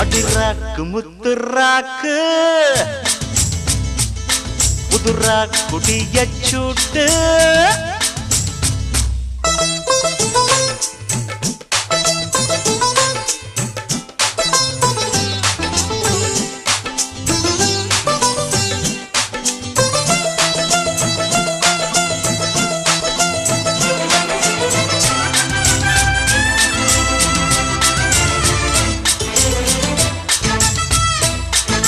அடிராக்கு முத்துராக்கு. புதுரா குடிய சூட்டு.